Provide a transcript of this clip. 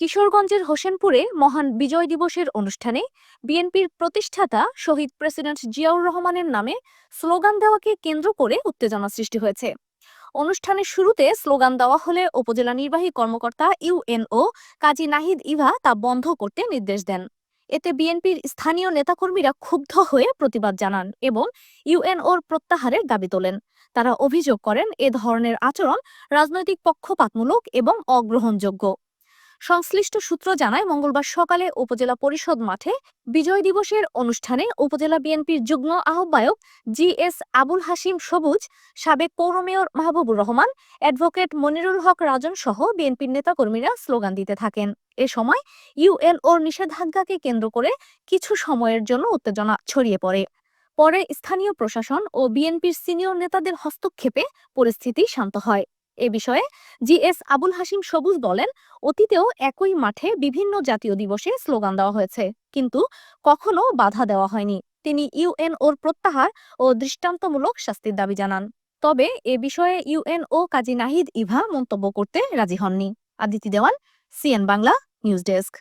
কিশোরগঞ্জের হোসেনপুরে মহান বিজয় দিবসের অনুষ্ঠানে বিএনপির প্রতিষ্ঠাতা শহীদ প্রেসিডেন্ট জিয়াউর রহমানের নামে স্লোগান দেওয়াকে কেন্দ্র করে উত্তেজনা সৃষ্টি হয়েছে। অনুষ্ঠানের শুরুতে স্লোগান দেওয়া হলে উপজেলা নির্বাহী কর্মকর্তা ইউএনও কাজী নাহিদ ইভা তা বন্ধ করতে নির্দেশ দেন। এতে বিএনপির স্থানীয় নেতাকর্মীরা ক্ষুব্ধ হয়ে প্রতিবাদ জানান এবং ইউএনওর প্রত্যাহারের দাবি তোলেন। তারা অভিযোগ করেন, এ ধরনের আচরণ রাজনৈতিক পক্ষপাতমূলক এবং অগ্রহণযোগ্য। সংশ্লিষ্ট সূত্র জানায় মঙ্গলবার সকালে উপজেলা পরিষদ মাঠে বিজয় দিবসের অনুষ্ঠানে উপজেলা বিএনপির যুগ্ম আহ্বায়ক জি এস আবুল হাসিম সবুজ, সাবেক পৌর মেয়র মাহবুবুর রহমান, অ্যাডভোকেট মনিরুল হক রাজন সহ বিএনপির নেতাকর্মীরা স্লোগান দিতে থাকেন। এ সময় ইউএনওর নিষেধাজ্ঞাকে কেন্দ্র করে কিছু সময়ের জন্য উত্তেজনা ছড়িয়ে পড়ে। পরে স্থানীয় প্রশাসন ও বিএনপির সিনিয়র নেতাদের হস্তক্ষেপে পরিস্থিতি শান্ত হয়। এ বিষয়ে জি এস আবুল হাসিম সবুজ বলেন, অতীতেও একই মাঠে বিভিন্ন জাতীয় দিবসে স্লোগান দেওয়া হয়েছে, কিন্তু কখনো বাধা দেওয়া হয়নি। তিনি ইউএনওর প্রত্যাহার ও দৃষ্টান্তমূলক শাস্তির দাবি জানান। তবে এ বিষয়ে ইউএনও কাজী নাহিদ ইভা মন্তব্য করতে রাজি হননি। Aditi Dewan, CN Bangla, news desk.